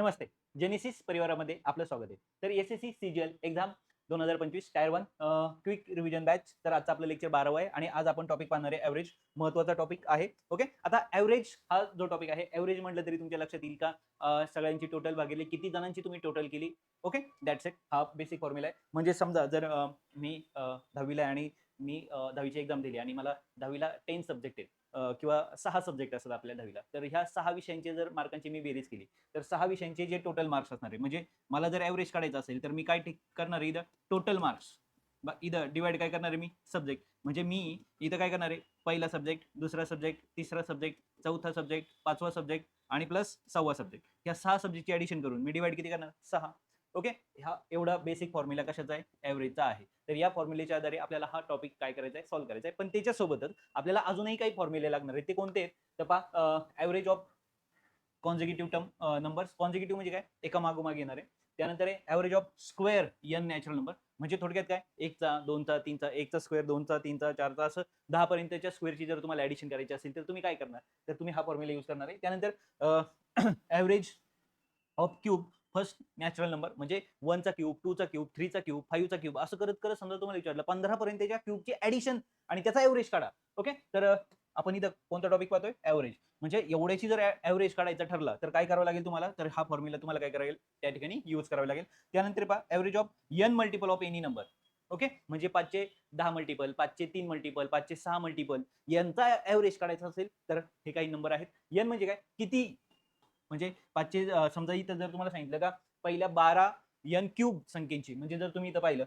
नमस्ते. Genesis परिवारामध्ये आपलं स्वागत आहे. तर S S C CGL exam दोन हजार पंचवीस tier one quick revision batch तर आजचं आपलं लेक्चर बारावं आहे आणि आज आपण टॉपिक पाहणार आहे ॲव्हरेज महत्त्वाचा टॉपिक आहे. ओके आता ॲव्हरेज हा जो टॉपिक आहे ॲव्हरेज म्हटलं तरी तुमच्या लक्षात येईल का? सगळ्यांची टोटल भागिले किती जणांची तुम्ही टोटल केली? ओके दॅट्स इट हा बेसिक फॉर्म्युला आहे. म्हणजे समजा जर मी दहावीला आहे आणि मी दहावीची एक्झाम दिली आणि मला दहावीला टेन सब्जेक्ट आहेत. किंवा सहा सब्जेक्ट असतात आपल्या दहावीला. तर ह्या सहा विषयांचे जर मार्कांची मी बेरीज केली तर सहा विषयांचे जे टोटल मार्क्स असणार आहे म्हणजे मला जर ॲव्हरेज काढायचं असेल तर मी काय करणार आहे इथं? टोटल मार्क्स इथं डिवाइड काय करणार आहे मी? सब्जेक्ट म्हणजे मी इथं काय करणार आहे? पहिला सब्जेक्ट दुसरा सब्जेक्ट तिसरा सब्जेक्ट चौथा सब्जेक्ट पाचवा सब्जेक्ट आणि प्लस सहावा सब्जेक्ट ह्या सहा सब्जेक्टची ॲडिशन करून मी डिवाइड किती करणार? सहा. ओके? हा एवढा बेसिक फॉर्म्युला कशाचा आहे? ॲव्हरेजचा आहे. तर या फॉर्म्युलेच्या आधारे आपल्याला हा टॉपिक काय करायचा आहे? सॉल्व्ह करायचा आहे. पण त्याच्यासोबतच आपल्याला अजूनही काही फॉर्म्युले लागणार आहेत. ते कोणते आहेत? तर पहा average of consecutive term numbers consecutive म्हणजे काय? एका मागोमाग येणार आहे. त्यानंतर आहे average of square n natural number म्हणजे थोडक्यात काय? एकचा दोनचा तीनचा एकचा स्क्वेअर दोनचा तीनचा चारचा असं दहा पर्यंतच्या स्क्वेअरची जर तुम्हाला ॲडिशन करायची असेल तर तुम्ही काय करणार? तर तुम्ही हा फॉर्म्युला यूज करणार आहे. त्यानंतर average of cube first natural number म्हणजे वनचा क्यूब टूचा क्यूब थ्रीचा क्यूब फाईव्हचा क्यूब असं करत करत समजा तुम्हाला विचारलं पंधरा पर्यंतच्या क्यूबची ऍडिशन आणि त्याचा एव्हरेज काढा. ओके? तर आपण इथं कोणता टॉपिक पाहतोय? ॲव्हरेज. म्हणजे एवढ्याची जर ॲव्हरेज काढायचा ठरला तर काय करावं लागेल तुम्हाला? तर हा फॉर्म्युला तुम्हाला काय करायला त्या ठिकाणी युज करावा लागेल. त्यानंतर पहा average of n multiple of any number okay? म्हणजे पाचशे दहा मल्टिपल पाचशे तीन मल्टिपल पाचशे सहा मल्टिपल यांचा ॲव्हरेज काढायचा असेल तर हे काही नंबर आहेत. एन म्हणजे काय? किती म्हणजे पाचशे समजा इथं जर तुम्हाला सांगितलं का पहिल्या बारा एन क्यूब संख्येची म्हणजे जर तुम्ही इथं पाहिलं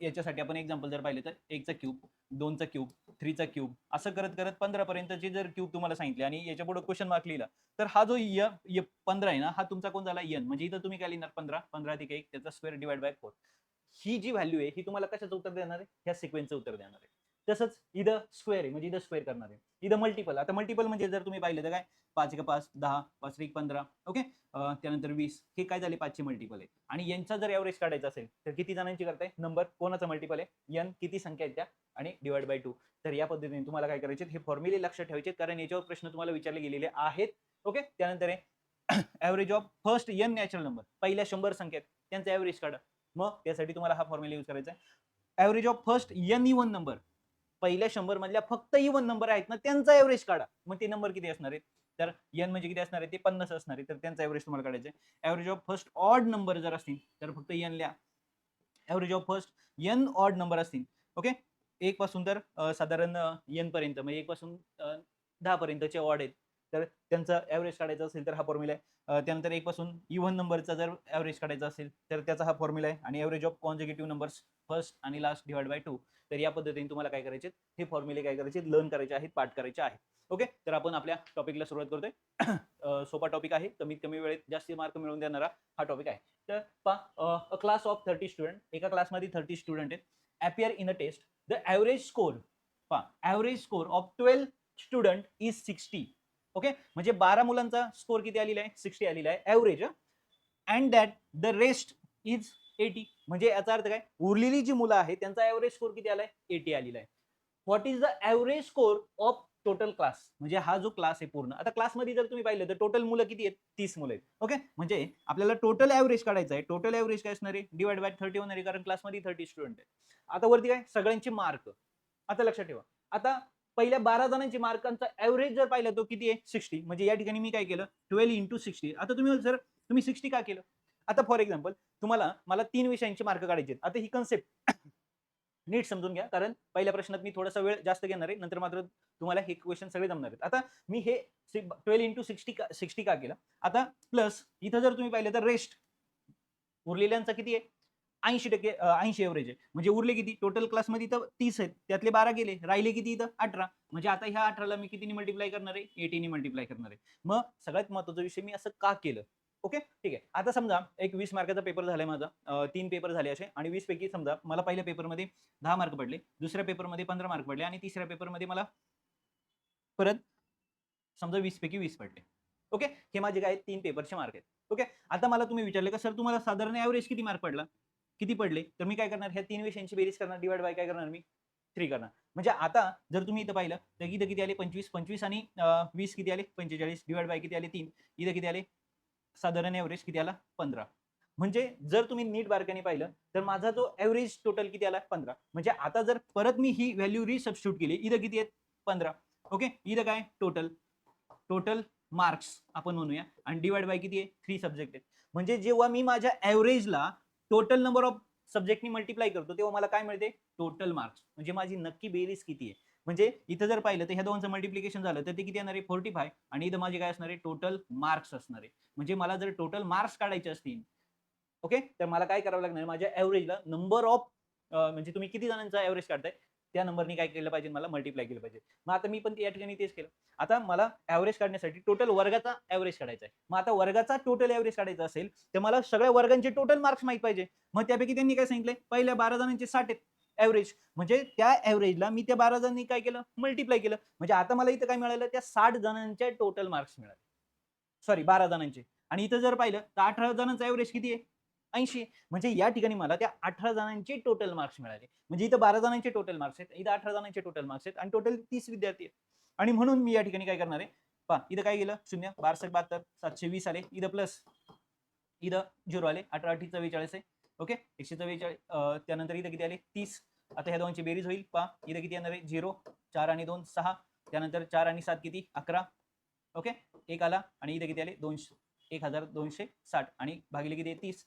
याच्यासाठी आपण एक्झाम्पल जर पाहिलं तर एकचा क्यूब दोनचा क्यूब थ्रीचा क्यूब असं करत करत पंधरा पर्यंतचे जर क्यूब तुम्हाला सांगितले आणि याच्यापुढे क्वेश्चन मार्क लिहिला तर हा जो य य- पंधरा आहे ना हा तुमचा कोण झाला? यन म्हणजे इथं तुम्ही काय लिहिणार? पंधरा पंधरा ते एक त्याचा स्क्वेअर डिवाइड बाय फोर ही जी व्हॅल्यू आहे ही तुम्हाला कशाचं उत्तर देणार आहे? ह्या सिक्वेन्सचं उत्तर देणार आहे. तसंच इथं स्क्वेअर आहे म्हणजे इथं स्क्वेअर करणार आहे. इथं मल्टिपल आता मल्टिपल म्हणजे जर तुम्ही पाहिलं तर काय? पाच एक पाच दहा पाच एक पंधरा ओके त्यानंतर वीस हे काय झाले? पाचशे मल्टिपल आहे. आणि यांचा जर एव्हरेज काढायचा असेल तर किती जणांची करताय? नंबर कोणाचा मल्टिपल आहे? यन किती संख्या आहेत त्या? आणि डिवाइड बाय टू तर या पद्धतीने तुम्हाला काय करायचे हे फॉर्म्युले लक्षात ठेवायचे कारण याच्यावर प्रश्न तुम्हाला विचारले गेलेले आहेत ओके त्यानंतर आहे average of first n natural number पहिल्या शंभर संख्या आहेत. त्यांचा ॲव्हरेज काढा. मग त्यासाठी तुम्हाला हा फॉर्म्युला यूज करायचा आहे. Average of first n even number पहिल्या शंभर मधल्या फक्त इवन नंबर आहेत ना त्यांचा एव्हरेज काढा. मग ते नंबर किती असणार आहेत? तर एन म्हणजे किती असणार आहे? ते पन्नास असणार आहे. तर त्यांचा एव्हरेज तुम्हाला काढायचं आहे. Average of first odd number जर असतील तर फक्त एन लिहा. Average of first n odd number असतील ओके एक पासून तर साधारण एन पर्यंत म्हणजे एक पासून दहा पर्यंतचे ऑड आहेत. तर त्यांचा ॲव्हरेज काढायचा असेल तर हा फॉर्म्युला आहे. त्यानंतर एक पासून इव्हन नंबरचा जर ॲव्हरेज काढायचा असेल तर त्याचा हा फॉर्म्युला आहे. आणि average of consecutive numbers first आणि लास्ट डिवाइड बाय टू तर या पद्धतीने तुम्हाला काय करायचे हे फॉर्म्युले काय करायचे लर्न करायचे आहेत पाठ करायचे आहेत. ओके? तर आपण आपल्या टॉपिकला सुरुवात करतोय. सोपा टॉपिक आहे. कमीत कमी वेळेत जास्त मार्क मिळवून देणारा हा टॉपिक आहे. तर पा a class of thirty student एका क्लासमध्ये थर्टी स्टुडंट आहेत. Appear in a test the average score पहा average score of twelve student is sixty okay? म्हणजे बारा मुलांचा स्कोर किती आलेला आहे? सिक्स्टी आलेला आहे. Average and that the rest is eighty. म्हणजे याचा अर्थ काय? उरलेली जी मुलं आहेत त्यांचा ॲव्हरेज स्कोर किती आलाय? एटी आलेला आहे. What is the average score of total class म्हणजे हा जो क्लास आहे पूर्ण. आता क्लासमध्ये जर तुम्ही पाहिलं तर टोटल मुलं किती आहेत? तीस मुलं आहेत. ओके म्हणजे आपल्याला टोटल ॲव्हरेज काढायचं आहे. टोटल ॲव्हरेज काय असणार आहे? डिवाइड बाय थर्टी होणार आहे कारण क्लासमध्ये थर्टी स्टुडंट आहेत. आता वरती काय? सगळ्यांचे मार्क आता लक्षात ठेवा. आता पहिल्या बारा जणांची मार्कांचा ॲव्हरेज जर पाहिला तो किती आहे? सिक्स्टी म्हणजे या ठिकाणी मी काय केलं? ट्वेल्व इंटू सिक्स्टी आता तुम्ही सर तुम्ही सिक्स्टी का केलं? आता फॉर एक्झाम्पल तुम्हाला मला तीन विषयांची मार्क काढायचे आता ही कन्सेप्ट नीट समजून घ्या कारण पहिल्या प्रश्नात मी थोडासा वेळ जास्त घेणार आहे नंतर मात्र तुम्हाला हे क्वेश्चन सगळे जमणार आहेत. आता मी हे ट्वेल्व इंटू सिक्स्टी का सिक्स्टी का केलं? आता प्लस इथं जर तुम्ही पाहिलं तर रेस्ट उरलेल्यांचा किती आहे? ऐंशी टक्के ऐंशी एव्हरेज आहे. म्हणजे उरले किती? टोटल क्लासमध्ये इथं तीस आहेत. त्यातले बारा गेले. राहिले किती इथं? अठरा. म्हणजे आता ह्या अठराला मी कितीने मल्टिप्लाय करणार आहे? एटीने मल्टिप्लाय करणार आहे. मग सगळ्यात महत्त्वाचा विषय मी असं का केलं? ओके? ठीक आहे. आता समजा एक वीस मार्काचा पेपर झालाय माझा. तीन पेपर झाले असे आणि वीस पैकी समजा मला पहिल्या पेपरमध्ये दहा मार्क पडले दुसऱ्या पेपरमध्ये पंधरा मार्क पडले आणि तिसऱ्या पेपरमध्ये मला परत समजा वीस पैकी वीस पडले. ओके? हे माझे काय तीन पेपरचे मार्क आहेत. ओके? आता मला तुम्ही विचारले का सर तुम्हाला साधारण ॲव्हरेज किती मार्क पडला? किती पडले? तर मी काय करणार? ह्या तीन विषयांची बेरीज करणार डिवाइड बाय काय करणार मी? थ्री करणार. म्हणजे आता जर तुम्ही इथं पाहिलं तर इथं किती आले? पंचवीस पंचवीस आणि वीस किती आले? पंचेचाळीस डिवाइड बाय किती आले? तीन. इथं किती आले? साधारण ॲव्हरेज किती आला? पंधरा. म्हणजे जर तुम्ही नीट बारकाने पाहिलं तर माझा जो एव्हरेज टोटल किती आला? पंधरा. म्हणजे आता जर परत मी ही व्हॅल्यू रिसबस्टिट्यूट केली इथं किती आहेत? पंधरा. ओके इथं काय? टोटल टोटल मार्क्स आपण म्हणूया. आणि डिवाइड बाय किती आहे? थ्री सब्जेक्ट आहेत. म्हणजे जेव्हा मी माझ्या ॲव्हरेजला टोटल नंबर ऑफ सब्जेक्टनी मल्टिप्लाय करतो तेव्हा मला काय मिळते? टोटल मार्क्स म्हणजे माझी नक्की बेरीज किती आहे? म्हणजे इथं जर पाहिलं तर ह्या दोनचं मल्टिप्लिकेशन झालं तर ते किती येणार आहे? फोर्टी फाय आणि इथं माझे काय असणार आहे? टोटल मार्क्स असणार आहे. म्हणजे मला जर टोटल मार्क्स काढायचे असतील ओके तर मला काय करावं लागणार माझ्या ॲव्हरेजला नंबर ऑफ म्हणजे तुम्ही किती जणांचा ॲव्हरेज काढताय? त्या नंबरनी काय केलं पाहिजे? मला मल्टिप्लाय केलं पाहिजे. मग आता मी पण या ठिकाणी तेच केलं. आता मला ॲव्हरेज काढण्यासाठी टोटल वर्गाचा ॲव्हरेज काढायचा आहे. मग आता वर्गाचा टोटल ॲव्हरेज काढायचा असेल तर मला सगळ्या वर्गांचे टोटल मार्क्स माहीत पाहिजे. मग त्यापैकी त्यांनी काय सांगितलंय? पहिल्या बारा जणांचे साठ आहेत. ॲव्हरेज म्हणजे त्या ॲव्हरेजला मी त्या बारा जणांनी काय केलं? मल्टिप्लाय केलं. म्हणजे आता मला इथं काय मिळालं? त्या साठ जणांच्या टोटल मार्क्स मिळाले. सॉरी बारा जणांचे. आणि इथं जर पाहिलं तर अठरा जणांचा ॲव्हरेज किती आहे? ऐंशी. म्हणजे या ठिकाणी मला त्या अठरा जणांचे टोटल मार्क्स मिळाले. म्हणजे इथं बारा जणांचे टोटल मार्क्स आहेत. इथं अठरा जणांचे टोटल मार्क्स आहेत. आणि टोटल तीस विद्यार्थी आहेत. आणि म्हणून मी या ठिकाणी काय करणार आहे? पहा इथं काय गेलं? शून्य बारसठ बहात्तर सातशे वीस आले. इथं प्लस इथं झिरो आले. अठरा अठी चव्वेचाळीस आहे. ओके? एकशे चव्वेचाळीस त्यानंतर इथं किती आले? तीस. आता ह्या दोनची बेरीज होईल. पहा इथं किती येणार आहे? झिरो चार आणि दोन सहा. त्यानंतर चार आणि सात किती? अकरा. ओके? एक आला आणि इथं किती आले? दोनशे. एक हजार दोनशे साठ आणि भागिले किती तीस.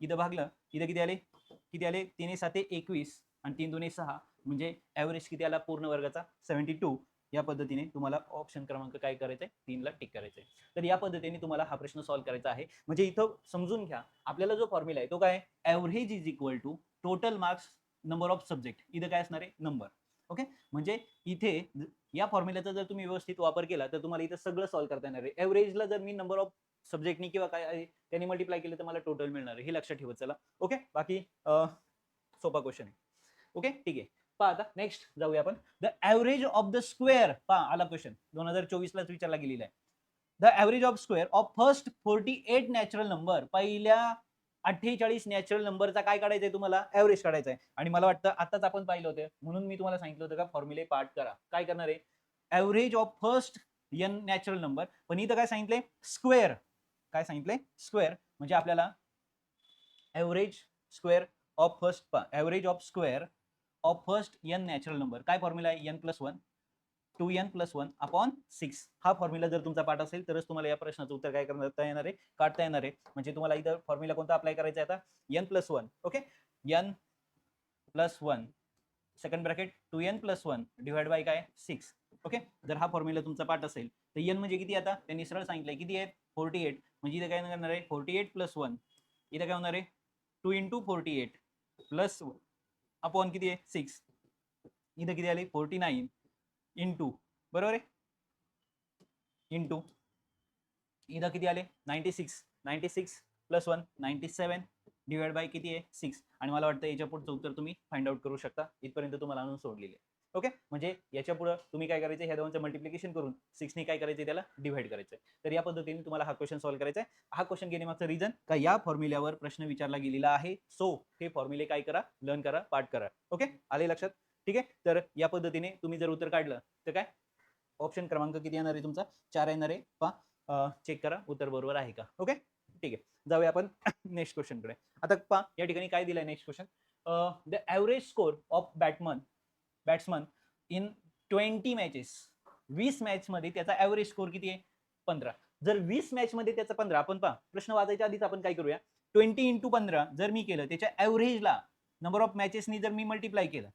इथं भागलं इथं किती आले? किती आले? तिने साते एकवीस आणि तीन दोन्ही सहा. म्हणजे ॲव्हरेज किती आला? पूर्ण वर्गाचा? सेव्हन्टी टू या पद्धतीने तुम्हाला ऑप्शन क्रमांक काय करायचा आहे तीनला टिक करायचं आहे तर या पद्धतीने तुम्हाला हा प्रश्न सॉल्व्ह करायचा आहे. म्हणजे इथं समजून घ्या आपल्याला जो फॉर्म्युला आहे तो काय average is equal to total marks number of subject इथं काय असणार आहे? नंबर ओके म्हणजे इथे या फॉर्म्युल्याचा जर तुम्ही व्यवस्थित वापर केला तर तुम्हाला इथं सगळं सॉल्व्ह करता येणार आहे. ॲव्हरेजला जर मी नंबर ऑफ सब्जेक्टनी किंवा काय त्यांनी मल्टिप्लाय केलं तर मला टोटल मिळणार आहे. हे लक्षात ठेवत चला. ओके बाकी सोपा क्वेश्चन आहे. ओके ठीक आहे. पहा आता नेक्स्ट जाऊया आपण. The average of the square पहा आला क्वेश्चन दोन हजार चोवीस लाच विचारला गेलेला आहे. The average of square of first forty eight natural number पहिल्या अठ्ठेचाळीस नॅचरल नंबरचा काय काढायचा आहे तुम्हाला? ॲव्हरेज काढायचा आहे. आणि मला वाटतं आताच आपण पाहिलं होतं. म्हणून मी तुम्हाला सांगितलं होतं का फॉर्म्युले पार्ट करा. काय करणार आहे? Average of first n natural number पण इथं काय सांगितलंय? स्क्वेअर काय सांगितलंय? स्क्वेअर म्हणजे आपल्याला average square of first average of square of first n natural number काय फॉर्म्युला आहे? N plus one two n plus one upon six हा फॉर्म्युला जर तुमचा पाठ असेल तरच तुम्हाला या प्रश्नाचं उत्तर काय करता येणार आहे? काढता येणार आहे. म्हणजे तुम्हाला इथं फॉर्म्युला कोणता अप्लाय करायचा आहे आता? N plus one okay n plus one second bracket two n plus one divide by काय? सिक्स ओके जर हा फॉर्म्युला तुमचा पाठ असेल तर एन म्हणजे किती आता? त्यांनी सरळ सांगितलंय. किती आहे फोर्टी एट म्हणजे इथं काय करणार आहे? फोर्टी एट प्लस वन इथं काय होणार आहे? Two into forty eight plus one upon किती आहे? सिक्स. इथं किती आले? Forty nine into. बरोबर आहे? इंटू. इथं किती आले? Ninety six. Ninety six plus one ninety seven divide by किती आहे? सिक्स. आणि मला वाटतं याच्या पुढचं उत्तर तुम्ही फाइंड आउट करू शकता. इथपर्यंत तुम्हाला आणून सोडलेले आहे. ओके? म्हणजे याच्या पुढं तुम्ही काय करायचं? ह्या दोनचं मल्टिप्लिकेशन करून सिक्सनी काय करायचं त्याला? डिवाइड करायचं तर या पद्धतीने तुम्हाला हा क्वेश्चन सॉल्व्ह करायचा आहे हा क्वेश्चन घेण्यामागचं रिझन का या फॉर्म्युल्यावर प्रश्न विचारला गेलेला आहे? सो हे फॉर्म्युले काय करा? लर्न करा पाठ करा. ओके? आले लक्षात? ठीक आहे? तर या पद्धतीने तुम्ही जर उत्तर काढलं तर काय? ऑप्शन क्रमांक किती येणार आहे तुमचा? चार येणार आहे. पा चेक करा. उत्तर बरोबर आहे का? ओके? ठीक आहे. जाऊया आपण नेक्स्ट क्वेश्चनकडे आता पा या ठिकाणी काय दिलंय next question the average score of batsman batsman in twenty matches वीस मॅचमध्ये त्याचा ॲव्हरेज स्कोर किती आहे? पंधरा. जर वीस मॅचमध्ये त्याचा पंधरा आपण पहा प्रश्न वाचायच्या आधीच आपण काय करूया? ट्वेंटी इंटू पंधरा जर मी केलं त्याच्या ॲव्हरेजला नंबर ऑफ मॅचेसनी जर मी मल्टिप्लाय केलं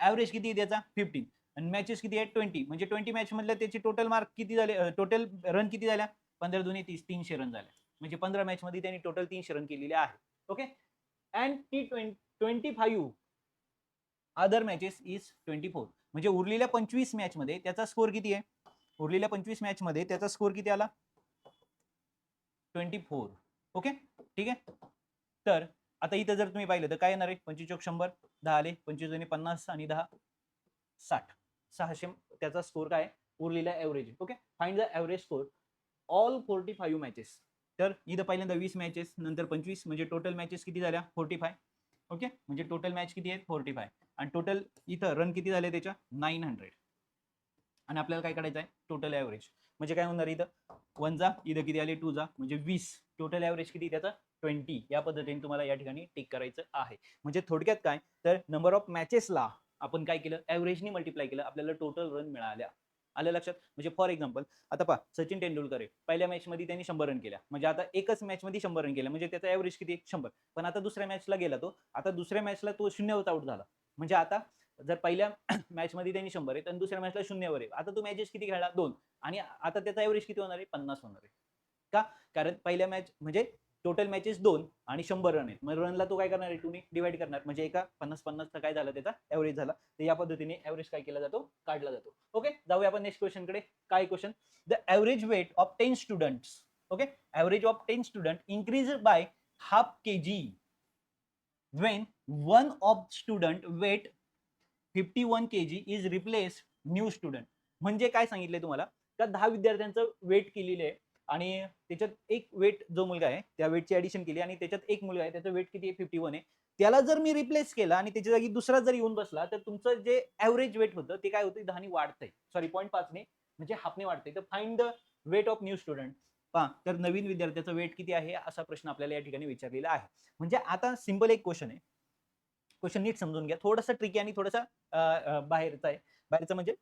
ॲव्हरेज किती आहे त्याचा? फिफ्टीन आणि मॅचेस किती आहेत? ट्वेंटी म्हणजे ट्वेंटी मॅच मधल्या त्याचे टोटल मार्क किती झाले? टोटल रन किती झाल्या? पंधरा दोन्ही तीस तीनशे रन झाल्या. म्हणजे पंधरा मॅचमध्ये त्यांनी टोटल तीनशे रन केलेले आहे. Okay and the twenty five other matches is twenty four म्हणजे उरलेल्या पंचवीस मॅचमध्ये त्याचा स्कोर किती आहे? उरलेल्या पंचवीस मॅचमध्ये त्याचा स्कोर किती आला? ट्वेंटी फोर ओके ठीक आहे? तर आता इथं जर तुम्ही पाहिलं तर काय येणार आहे? पंचवीस चौक शंभर दहा आले पंचवीस दोन्ही पन्नास आणि दहा साठ. सहाशे त्याचा स्कोर काय उरलेला average okay find the average score all forty five matches तर इथं पहिल्यांदा वीस मॅचेस नंतर पंचवीस म्हणजे टोटल मॅचेस किती झाल्या? फोर्टी फाय ओके म्हणजे टोटल मॅच किती आहेत? फोर्टी फाय आणि टोटल इथं रन किती झाले त्याच्या? नाईन हंड्रेड आणि आपल्याला काय करायचं आहे टोटल ॲव्हरेज म्हणजे काय होणार इथं? वन जा इथं किती आले? जा. म्हणजे वीस. टोटल ॲव्हरेज किती? त्याचा ट्वेंटी या पद्धतीने तुम्हाला या ठिकाणी टिक करायचं आहे. म्हणजे थोडक्यात काय? तर नंबर ऑफ मॅचेसला आपण काय केलं? ॲव्हरेजनी मल्टिप्लाय केलं. आपल्याला टोटल रन मिळाल्या. आलं लक्षात? म्हणजे फॉर एक्झाम्पल आता पहा सचिन तेंडुलकर आहे. पहिल्या मॅचमध्ये त्यांनी शंभर रन केल्या. म्हणजे आता एकच मॅचमध्ये शंभर रन केल्या. म्हणजे त्याचा ॲव्हरेज किती? शंभर. पण आता दुसऱ्या मॅचला गेला तो. आता दुसऱ्या मॅचला तो शून्यावर आउट झाला. म्हणजे आता जर पहिल्या मॅचमध्ये त्यांनी शंभर आहे तर दुसऱ्या मॅचला शून्यवर आहे. आता तो मॅचेस किती खेळला? दोन. आणि आता त्याचा ॲव्हरेज किती होणार आहे? पन्नास होणार आहे. का? कारण पहिल्या मॅच म्हणजे टोटल मॅचेस दोन आणि शंभर रन आहेत. मग रनला तो काय करणार आहे? तुम्ही डिवाइड करणार. म्हणजे एका पन्नास पन्नासचा काय झाला त्याचा? ॲव्हरेज झाला. तर या पद्धतीने एव्हरेज काय केला जातो? काढला जातो. ओके जाऊया आपण नेक्स्ट क्वेश्चनकडे. काय question the average weight of ten students okay average of ten student increase by half K G one of student weight 51 kg is replaced new student. म्हणजे काय सांगितलंय तुम्हाला? का दहा विद्यार्थ्यांचं वेट केलेलं आहे आणि त्याच्यात एक वेट जो मुलगा आहे त्या वेटची ऍडिशन केली आणि त्याच्यात एक मुलगा आहे त्याचं वेट किती आहे? फिफ्टी वन आहे. त्याला जर मी रिप्लेस केला आणि त्याच्या जागी दुसरा जर येऊन बसला तर तुमचं जे ऍव्हरेज वेट होतं ते काय होतं दहानी वाढतंय. सॉरी पॉईंट पाचने म्हणजे हाफने वाढतंय. तर find the weight of new student पहा तर नवीन विद्यार्थ्याचं वेट किती आहे? असा प्रश्न आपल्याला या ठिकाणी विचारलेला आहे. म्हणजे आता सिंपल एक क्वेश्चन आहे. क्वेश्चन नीट समजून घ्या. थोडासा ट्रिकी आणि थोडासा बाहेरचा आहे. बाहेरचं म्हणजे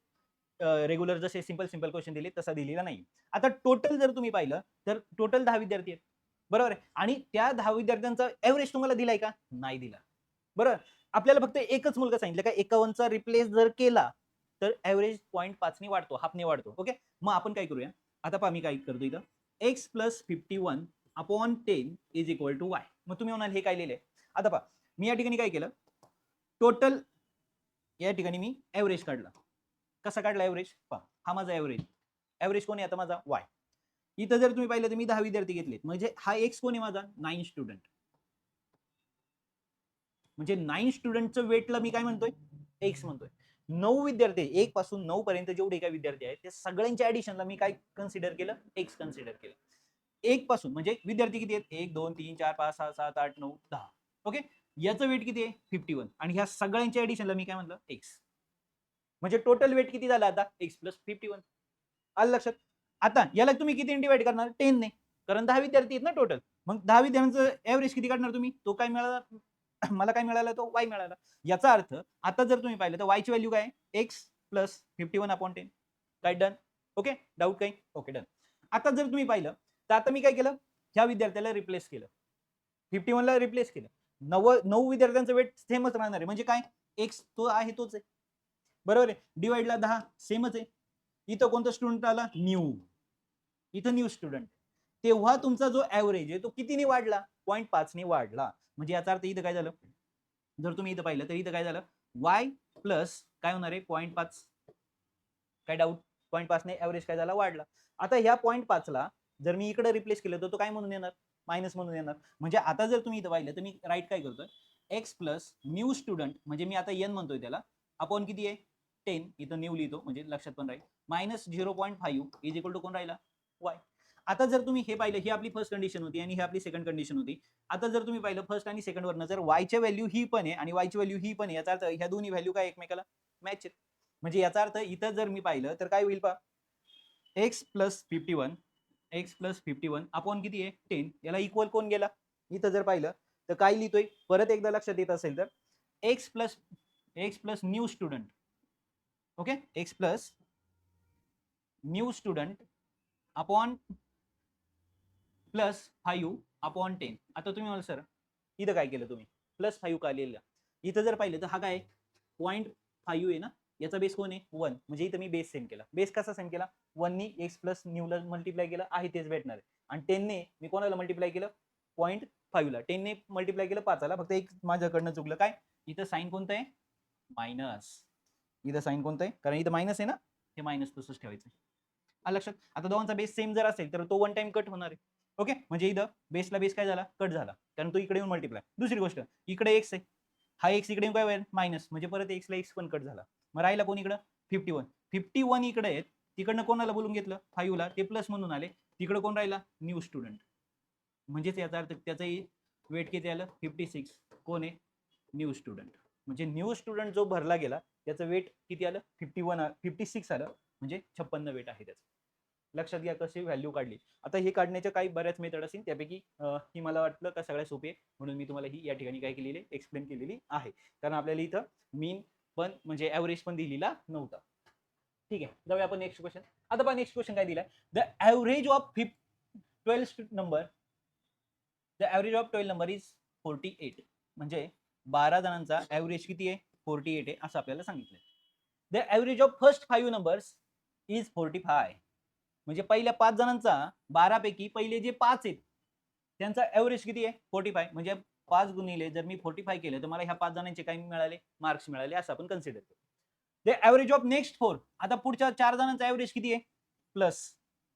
रेग्युलर जसे सिंपल सिंपल क्वेश्चन दिले तसा दिलेला नाही. आता टोटल जर तुम्ही पाहिलं तर टोटल दहा विद्यार्थी आहेत. बरोबर आहे? आणि त्या दहा विद्यार्थ्यांचा एव्हरेज तुम्हाला दिलाय का? नाही दिला. बरोबर? आपल्याला फक्त एकच मुलगा सांगितलं का एकावन्नचा रिप्लेस जर केला तर ऍव्हरेज पॉईंट पाचने वाढतो हाफने वाढतो. ओके? मग आपण काय करूया? आता पहा मी काय करतो इथं. X plus fifty one upon ten is equal to y मग तुम्ही म्हणाल हे काय लिहिलंय? आता पहा मी या ठिकाणी काय केलं? टोटल या ठिकाणी मी ॲव्हरेज काढला. कसा काढला ॲव्हरेज पहा हा माझा ॲव्हरेज ॲव्हरेज कोण आहे? आता माझा वाय इथं जर तुम्ही पाहिलं तर मी दहा विद्यार्थी घेतलेत. म्हणजे हा एक्स कोण आहे माझा? नाईन स्टुडंट म्हणजे नाईन स्टुडंटचं वेटला मी काय म्हणतोय? एक्स म्हणतोय. नऊ विद्यार्थी एक पासून नऊ पर्यंत जेवढे काय विद्यार्थी आहेत त्या सगळ्यांच्या ऍडिशनला मी काय कन्सिडर केलं? एक्स कन्सिडर केलं. एक पासून म्हणजे विद्यार्थी किती आहेत? एक दोन तीन चार पाच सहा सात आठ नऊ दहा. ओके याचं वेट किती आहे? फिफ्टी वन आणि ह्या सगळ्यांच्या ऍडिशनला मी काय म्हणलं एक्स म्हणजे टोटल वेट किती झाला आता? एक्स प्लस फिफ्टी वन आलं लक्षात? आता याला तुम्ही किती डिवाइड करणार? टेनने कारण दहा विद्यार्थी आहेत ना टोटल मग दहा विद्यार्थ्यांचं ॲव्हरेज किती काढणार तुम्ही? तो काय मिळाला? मला काय मिळाला? तो वाय मिळाला. याचा अर्थ आता जर तुम्ही पाहिलं तर वायची व्हॅल्यू काय x plus fifty one upon ten काय डन ओके डाऊट काही? ओके डन आता जर तुम्ही पाहिलं तर आता मी काय केलं? ह्या विद्यार्थ्याला रिप्लेस केलं. फिफ्टी वनला रिप्लेस केलं. नव नऊ विद्यार्थ्यांचं वेट सेमच राहणार आहे. म्हणजे काय? एक्स तो आहे तोच आहे. बरोबर आहे? डिवाइडला दहा सेमच आहे. इथं कोणता स्टुडंट आला? न्यू इथं न्यू स्टुडंट तेव्हा तुमचा जो ऍव्हरेज आहे तो कितीने वाढला? पॉईंट पाचने वाढला. म्हणजे याचा अर्थ इथं काय झालं? जर तुम्ही इथं पाहिलं तर इथं काय झालं? वाय प्लस काय होणार आहे? पॉईंट पाच. काय डाऊट पॉईंट पाचने ऍव्हरेज काय झाला? वाढला. आता ह्या पॉईंट पाचला जर मी इकडे रिप्लेस केलं तर तो काय म्हणून येणार? मायनस म्हणून येणार. म्हणजे आता जर तुम्ही इथं पाहिलं तर मी राईट काय करतोय? एक्स प्लस न्यू स्टुडंट म्हणजे मी आता एन म्हणतोय त्याला. अपॉन किती आहे? टेन इथं न्यू लिहितो म्हणजे लक्षात पण राहील. Minus zero point five is equal to कोण राहिला? वाय आता जर तुम्ही हे पाहिलं ही आपली फर्स्ट कंडिशन होती आणि ही आपली सेकंड कंडिशन होती. आता जर तुम्ही पाहिलं फर्स्ट आणि सेकंड वरनं जर वायच्या व्हॅल्यू ही पण आहे आणि वायची व्हॅल्यू ही पण आहे याचा अर्थ ह्या दोन्ही व्हॅल्यू काय एकमेकाला? मॅच म्हणजे याचा अर्थ इथं जर मी पाहिलं तर काय होईल पा x plus fifty one x plus fifty one upon किती आहे? टेन. याला इक्वल कोण गेला? इथं जर पाहिलं तर काय लिहितोय? परत एकदा लक्षात येत असेल तर x plus x plus new student. Okay? X plus new student upon plus five upon ten. आता तुम्ही म्हणाल सर इथं काय केलं तुम्ही? प्लस फाईव्ह का लिहिलं? इथं जर पाहिलं तर हा काय पॉईंट फाईव्ह आहे ना? याचा बेस कोण आहे? वन म्हणजे इथं मी बेस सेंड केला. बेस कसा सेंड केला? वननी एक्स प्लस न्यूला मल्टिप्लाय केलं आहे तेच भेटणार आहे. आणि टेनने मी कोणाला मल्टिप्लाय केलं? पॉईंट फाईव्हला टेनने मल्टिप्लाय केलं पाचाला फक्त एक माझ्याकडनं चुकलं. काय? इथं साईन कोणतं आहे? मायनस इथं साईन कोणतं आहे? कारण इथं मायनस आहे ना? हे मायनस तसंच ठेवायचं. आलं लक्षात? आता दोघांचा बेस सेम जर असेल तर तो वन टाइम कट होणार आहे. ओके म्हणजे इथं बेसला बेस काय झाला? कट झाला. कारण तो इकडे येऊन मल्टिप्लाय दुसरी गोष्ट इकडे एक्स आहे. हा एक्स इकडे काय होईल? मायनस म्हणजे परत एक्सला एक्स पण कट झाला. मग राहिला कोण इकडं? फिफ्टी वन फिफ्टी वन इकडे आहेत. तिकडनं कोणाला बोलून घेतलं? फाईव्हला ते प्लस म्हणून आले. तिकडं कोण राहिला? न्यू स्टुडंट म्हणजेच याचा अर्थ त्याचंही वेट किती आलं? फिफ्टी सिक्स कोण आहे? न्यू स्टुडंट म्हणजे न्यू स्टुडंट जो भरला गेला त्याचं वेट किती आलं? फिफ्टी वन फिफ्टी सिक्स आलं. म्हणजे छप्पन्न वेट आहे त्याचं. लक्षात घ्या कशी व्हॅल्यू काढली. आता हे काढण्याच्या काही बऱ्याच मेथड असतील. त्यापैकी ही मला वाटलं का सगळ्यात सोपी आहे. म्हणून मी तुम्हाला ही या ठिकाणी काय केलेली एक्सप्लेन केलेली आहे. कारण आपल्याला इथं मीन पण म्हणजे ॲव्हरेज पण दिलेला नव्हता. ठीक आहे जाऊया आपण नेक्स्ट क्वेश्चन आता पण नेक्स्ट क्वेश्चन काय दिलाय? The average of फिफ twelve number the average of twelve number is forty eight म्हणजे बारा जणांचा ऍव्हरेज किती आहे? फोर्टी एट आहे असं आपल्याला सांगितलंय. The average of first five numbers is forty five म्हणजे पहिल्या पाच जणांचा बारापैकी पहिले जे पाच आहेत त्यांचा ॲव्हरेज किती आहे? फोर्टी फाय म्हणजे पाच गुणिले जर मी फोर्टी फाय केलं तर मला ह्या पाच जणांचे काय मिळाले मार्क्स मिळाले असं आपण कन्सिडर करू. The average of next four आता पुढच्या चार जणांचा ॲव्हरेज किती आहे? प्लस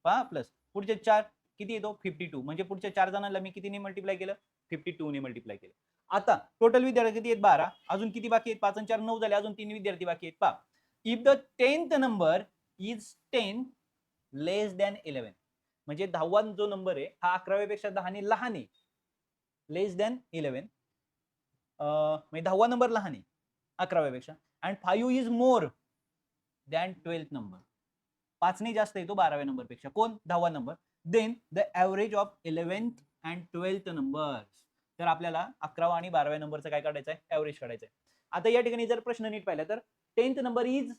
पहा प्लस पुढचे चार किती येतो? फिफ्टी टू म्हणजे पुढच्या चार जणांना मी कितीने मल्टिप्लाय केलं? फिफ्टी टू ने मल्टिप्लाय केलं. आता टोटल विद्यार्थी किती आहेत? बारा. अजून किती बाकी आहेत? पाच आणि चार नऊ झाले. अजून तीन विद्यार्थी बाकी आहेत. पहा. If the tenth number is ten less than eleven म्हणजे दहावा जो नंबर आहे हा अकराव्यापेक्षा दहाने लहान आहे. लेस दॅन इलेव्हन म्हणजे दहावा नंबर लहान आहे अकराव्यापेक्षा. And five is more than twelfth number पाचने जास्त येतो बाराव्या नंबरपेक्षा कोण? दहावा number then the average of eleventh and twelfth number तर आपल्याला अकरावा आणि बाराव्या नंबरचं काय काढायचं आहे ॲव्हरेज काढायचं आहे आता या ठिकाणी जर प्रश्न नीट पाहिला तर tenth number is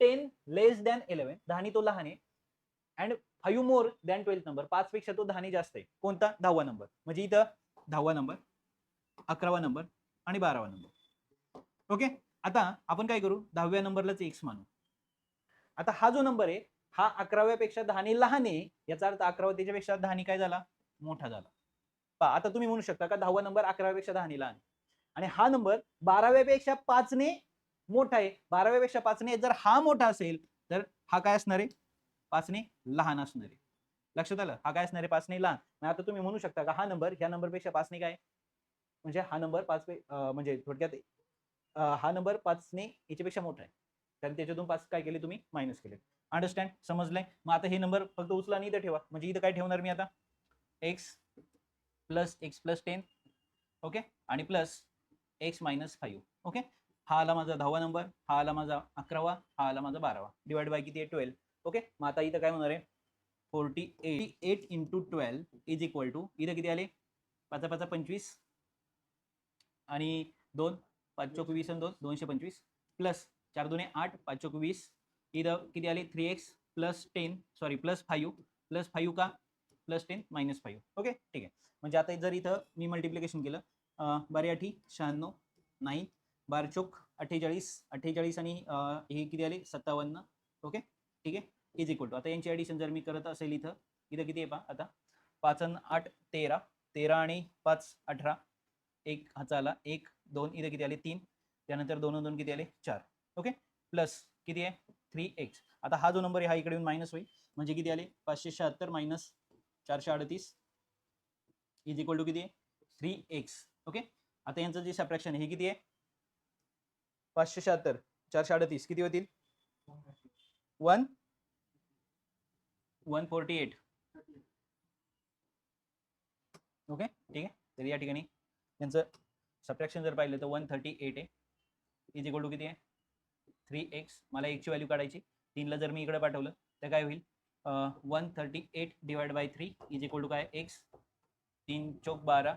ten less than eleven दहानी तो लहान आहे. And five more than twelfth number पाचपेक्षा तो दहानी जास्त आहे. कोणता? दहावा नंबर म्हणजे इथं दहावा नंबर अकरावा नंबर आणि बारावा नंबर. ओके आता आपण काय करू? दहाव्या नंबरलाच एक्स मानू. आता हा जो नंबर आहे हा अकराव्यापेक्षा दहाने लहान आहे याचा अर्थ अकरावा त्याच्यापेक्षा दहाने काय झाला? मोठा झाला. पा आता तुम्ही म्हणू शकता का दहावा नंबर अकराव्यापेक्षा दहाने लहान आहे. आणि हा नंबर बाराव्यापेक्षा पाचने मोठा आहे. बाराव्यापेक्षा पाचने जर हा मोठा असेल तर हा काय असणार आहे? पाचने लहान असणार आहे. लक्षात आलं? हा काय असणार आहे पाचने लहान. मग आता तुम्ही म्हणू शकता का हा नंबर ह्या नंबरपेक्षा पाचने काय? म्हणजे हा नंबर पाच म्हणजे थोडक्यात हा नंबर पाचने याच्यापेक्षा मोठा आहे. कारण त्याच्यातून पाच काय केले तुम्ही? मायनस केले. अंडरस्टँड समजलंय? मग आता हे नंबर फक्त उचला आणि इथं ठेवा. म्हणजे इथं काय ठेवणार मी आता? X plus x plus ten okay आणि plus x minus five okay हा आला माझा दहावा नंबर. हा आला माझा अकरावा. हा आला माझा बारावा. डिवाइड बाय किती आहे? ट्वेल्व ओके मग आता इथं काय होणार आहे? Forty eight eight into twelve is equal to इथं किती आले? पाचा पाचा पंचवीस. आणि दोन पाच चौक वीस आणि दोन दोनशे पंचवीस. प्लस चार दोन्ही आठ पाच चौक वीस इथं किती आले? Three x plus ten sorry plus five plus five का? Plus ten minus five okay ठीक आहे. म्हणजे आता जर इथं मी मल्टिप्लिकेशन केलं अं, बारे आठी शहाण्णव नाईन बारचोक अठ्ठेचाळीस अठ्ठेचाळीस आणि हे किती आले? सत्तावन्न. ओके ठीक आहे. इज इक्वल टू आता यांची ॲडिशन जर मी करत असेल इथं इथं किती आहे पहा आता पाच आणि आठ तेरा. तेरा आणि पाच अठरा. एक हाचा आला एक दोन इथं किती आले? तीन. त्यानंतर दोन दोन किती आले? चार. ओके प्लस किती आहे? थ्री एक्स आता हा जो नंबर आहे हा इकडे येऊन मायनस होईल. म्हणजे किती आले? पाचशे शहात्तर मायनस चारशे अडतीस इज इक्वल टू किती आहे? थ्री एक्स ओके आता यांचं जे सबट्रॅक्शन आहे हे किती आहे? पाचशे शहात्तर. चारशे अडतीस. किती होतील? One one forty eight. Okay ठीक आहे? तर या ठिकाणी त्यांचं सबट्रॅक्शन जर पाहिलं तर वन थर्टी एट आहे. इज इक्वल टू किती आहे? Three x. मला एकची व्हॅल्यू काढायची. तीनला जर मी इकडे पाठवलं तर काय होईल? One thirty eight divide by three is equal to काय? एक्स तीन चौक बारा.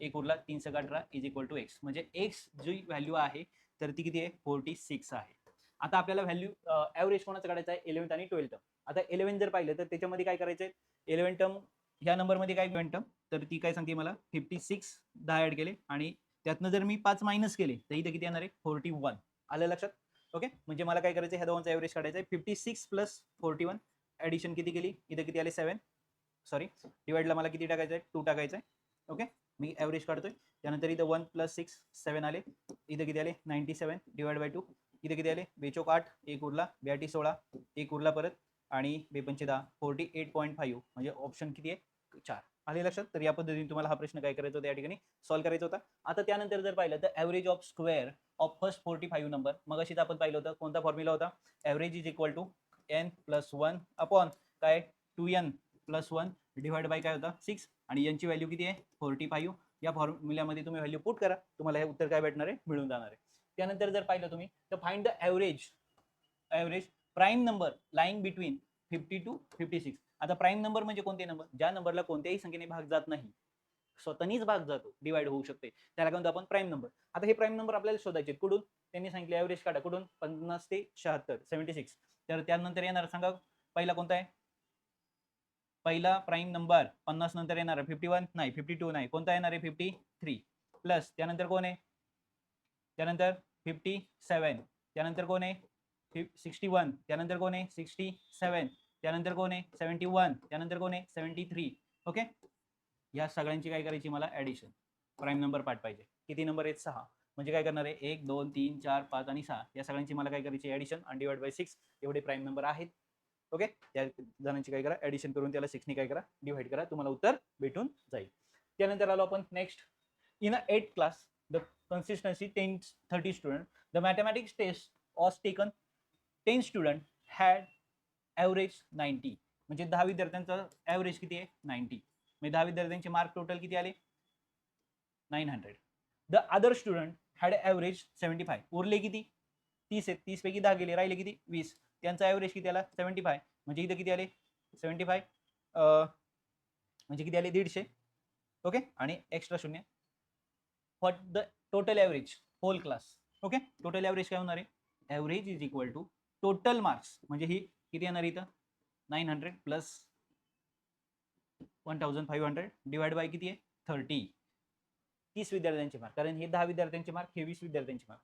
एक उरला तीन सक अठरा इज इक्वल टू एक्स म्हणजे एक्स जी व्हॅल्यू आहे तर ती किती आहे? फोर्टी सिक्स आहे. आता आपल्याला व्हॅल्यू ॲव्हरेज कोणाचं काढायचं आहे? इलेव्हन्थ आणि ट्वेल्थ आता इलेव्हन जर पाहिलं तर त्याच्यामध्ये काय करायचं आहे इलेव्हन टर्म ह्या नंबरमध्ये काय इलेव्हन टर्म तर ती काय सांगते मला? फिफ्टी सिक्स दहा ॲड केले आणि त्यातनं जर मी पाच मायनस केले तर इथं किती येणार आहे? फोर्टी वन आलं लक्षात? ओके म्हणजे मला काय करायचं आहे ह्या दोनचा ॲव्हरेज काढायचं आहे fifty six plus forty one addition किती केली? इथं किती आले? सेवन सॉरी डिवाइडला मला किती टाकायचं आहे टू टाकायचं आहे ओके मी ॲव्हरेज काढतोय. त्यानंतर इथं वन प्लस सिक्स सेवन आले. इथं किती आले? Ninety seven divide by two इथं किती आले? बेचोक आठ. एक उरला. ब्याटी सोळा. एक उरला परत. आणि बेपंचे दहा फोर्टी एट पॉईंट फाईव्ह म्हणजे ऑप्शन किती आहे? चार. आले लक्षात? तर या पद्धतीने तुम्हाला हा प्रश्न काय करायचा होता या ठिकाणी? सॉल्व्ह करायचा होता. आता त्यानंतर जर पाहिलं तर average of square of first forty five number मग अशीच आपण पाहिलं होतं कोणता फॉर्म्युला होता? Average is equal to n plus one upon काय? Two n plus one divide by काय होता? सिक्स आणि यांची व्हॅल्यू किती आहे? फोर्टी फाईव्ह या फॉर्म्युल्यामध्ये तुम्ही व्हॅल्यू पुट करा. तुम्हाला हे उत्तर काय भेटणार आहे? मिळून जाणार आहे. त्यानंतर जर पाहिलं तुम्ही तर find the average average prime number lying between fifty two fifty six. आता प्राईम नंबर म्हणजे कोणते नंबर? ज्या नंबरला कोणत्याही संख्येने भाग जात नाही स्वतःनीच भाग जातो डिवाइड होऊ शकते. त्याला काय म्हणतो आपण? Prime number. आता हे प्राईम नंबर आपल्याला शोधायचे कुठून? त्यांनी सांगितले ॲव्हरेज काढा. कुठून? पन्नास ते शहात्तर सेव्हन्टी सिक्स तर त्यानंतर येणार सांगा पहिला कोणता आहे? पहिला प्राईम नंबर. पन्नास नंतर येणार फिफ्टी वन नाही फिफ्टी टू नाही. कोणता येणार आहे? फिफ्टी थ्री प्लस त्यानंतर कोण आहे? त्यानंतर फिफ्टी सेवन त्यानंतर कोण आहे? सिक्स्टी वन त्यानंतर कोण आहे? सिक्स्टी सेवन त्यानंतर कोण आहे? सेवन्टी वन त्यानंतर कोण आहे? सेवन्टी थ्री ओके या सगळ्यांची काय करायची मला ॲडिशन प्राईम नंबर पाठ पाहिजे किती नंबर आहेत? सहा. म्हणजे काय करणार आहे? एक दोन तीन चार पाच आणि सहा. या सगळ्यांची मला काय करायची ॲडिशन आणि डिवाइड बाय सिक्स एवढे प्राईम नंबर आहेत. ओके त्या जणांची काय करा? ॲडिशन करून त्याला सिक्सने काय करा? डिवाइड करा. तुम्हाला उत्तर भेटून जाईल. त्यानंतर आलो आपण next in a eight class the consistency ten thirty student the mathematics test was taken ten student had average ninety म्हणजे दहा विद्यार्थ्यांचा ॲव्हरेज किती आहे? नाईन्टी म्हणजे दहा विद्यार्थ्यांचे मार्क टोटल किती आले? Nine hundred the other student had average seventy five उरले किती? तीस आहेत. तीसपैकी दहा गेले. राहिले किती? वीस. त्यांचा ॲव्हरेज किती आला? सेवन्टी फाय म्हणजे इथं किती आले? सेवन्टी फाय म्हणजे किती आले? दीडशे. ओके? आणि एक्स्ट्रा शून्य. What the total average whole class okay? Total average काय होणार आहे? Average is equal to total marks म्हणजे ही किती येणार इथं? Nine hundred plus one thousand five hundred divide by किती आहे? थर्टी. तीस विद्यार्थ्यांचे मार्क. कारण हे दहा विद्यार्थ्यांचे मार्क हे वीस विद्यार्थ्यांचे मार्क.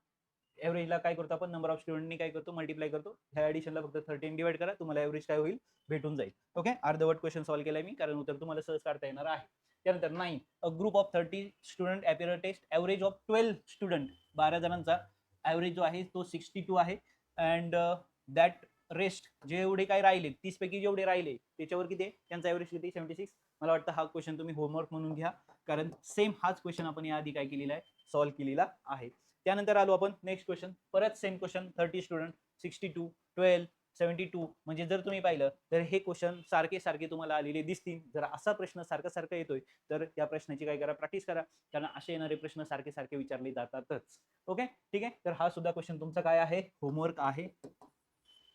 ॲव्हरेजला काय करतो आपण? नंबर ऑफ स्टुडंटनी काय करतो? मल्टिप्लाय करतो. ह्या ॲडिशनला फक्त थर्टीन डिवाइड करा. तुम्हाला ॲव्हरेज काय होईल? भेटून जाईल. ओके अर्धवट क्वेश्चन सॉल्व्ह केलाय मी. कारण उत्तर तुम्हाला सहज काढता येणार आहे. त्यानंतर nine a group of thirty student appear test average of twelve student बारा जणांचा ॲव्हरेज जो आहे तो सिक्स्टी टू आहे अँड दॅट रेस्ट जेवढे काय राहिले तीस पैकी जेवढे राहिले त्याच्यावर किती त्यांचा ॲव्हरेज किती? सेव्हन्टी सिक्स मला वाटतं हा क्वेश्चन तुम्ही होमवर्क म्हणून घ्या. कारण सेम हाच क्वेश्चन आपण याआधी काय केलेला आहे? सॉल्व्ह केलेला आहे. त्यानंतर आलो आपण नेक्स्ट क्वेश्चन परत same question thirty student sixty two twelve seventy two म्हणजे जर तुम्ही पाहिलं तर हे क्वेश्चन सारखे सारखे तुम्हाला आलेले दिसतील. जर असा प्रश्न सारखा सारखा येतोय तर त्या प्रश्नाची काय करा प्रॅक्टिस करा. कारण असे येणारे प्रश्न सारखे सारखे विचारले जातातच. ओके ठीक आहे? तर हा सुद्धा क्वेश्चन तुमचा काय आहे? होमवर्क आहे.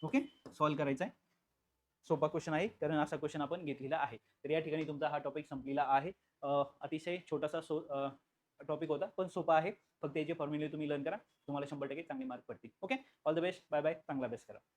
ओके? सॉल्व्ह करायचा आहे. सोपा क्वेश्चन आहे कारण असा क्वेश्चन आपण घेतलेला आहे. तर या ठिकाणी तुमचा हा टॉपिक संपलेला आहे. अतिशय छोटासा सो टॉपिक होता पण सोपा आहे. फक्त याचे फॉर्म्युले तुम्ही लर्न करा. तुम्हाला शंभर टक्के चांगले मार्क पडतील. Okay? All the best bye bye चांगला अभ्यास करा.